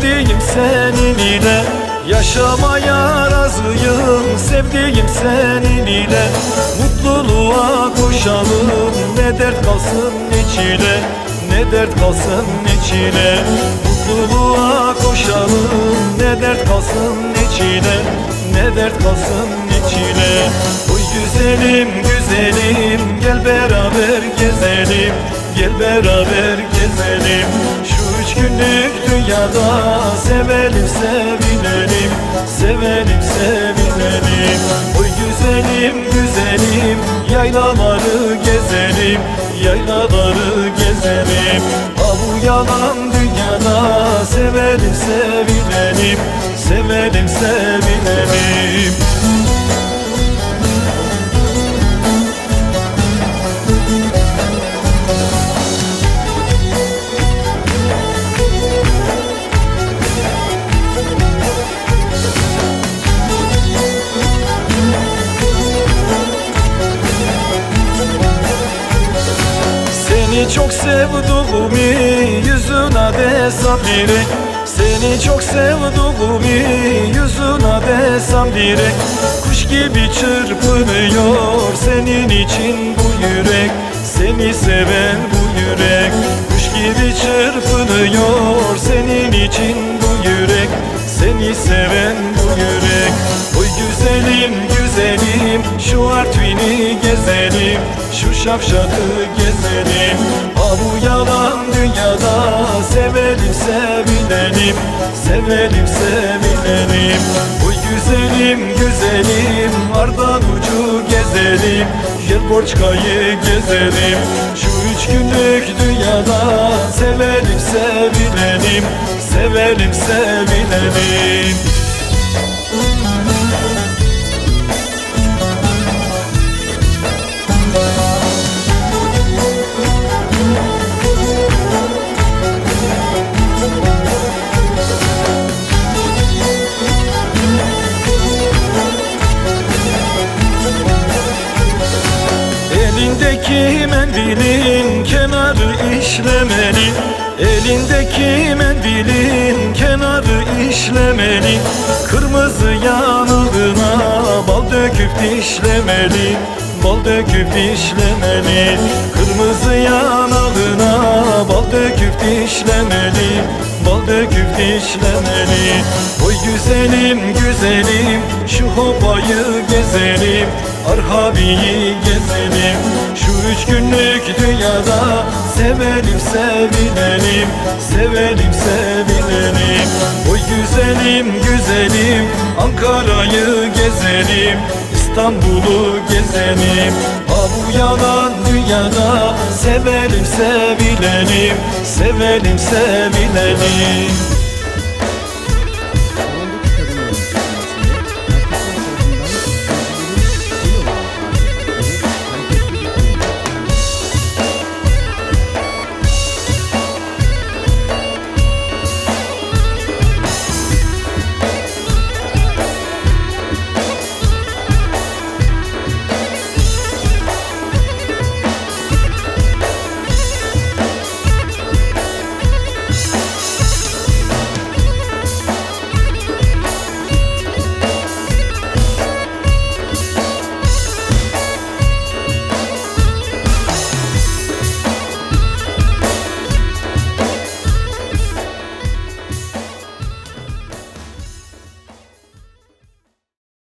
sevdiğim senin ile. Yaşamaya razıyım sevdiğim senin ile. Mutluluğa koşalım ne dert kalsın ne çile Ne dert kalsın ne çile Mutluluğa koşalım ne dert kalsın ne çile Ne dert kalsın ne çile Oy güzelim güzelim gel beraber gezelim Gel beraber gezelim. Şu üç günlük dünyada Sevelim sevinelim. Sevelim sevinelim. Oy güzelim güzelim. Yaylaları gezelim. Yaylaları gezelim. Ha bu yalan dünyada Sevelim sevinelim. Sevelim sevinelim Seni çok sevduğumu yüzüne desem direkt Seni çok sevduğumu yüzüne desem direkt Kuş gibi çırpınıyor senin için bu yürek. Seni seven bu yürek. Kuş gibi çırpınıyor senin için bu yürek. Seni seven bu yürek. Oy güzelim güzelim şu Artvin'i gezelim Şu şapşatı gezelim sevinelim Sevelim sevinelim Oy güzelim güzelim Ardan ucu gezelim. Gel gezelim. Şu üç günlük dünyada Sevelim sevinelim Sevelim sevinelim kenarı işlemeli. Elindeki mendilin kenarı işlemeli. Kırmızı yanığına bal döküp dişlemeli. Bal döküp dişlemeli. Kırmızı yanağına bal döküp dişlemeli. Bal döküp dişlemeli. Oy güzelim güzelim şu hopayı gezelim. Arhabiyi gezelim üç günlük dünyada Sevelim sevinelim Sevelim sevinelim Oy güzelim güzelim Ankara'yı gezelim İstanbul'u gezelim. Ha bu yalan dünyada Sevelim sevinelim Sevelim sevinelim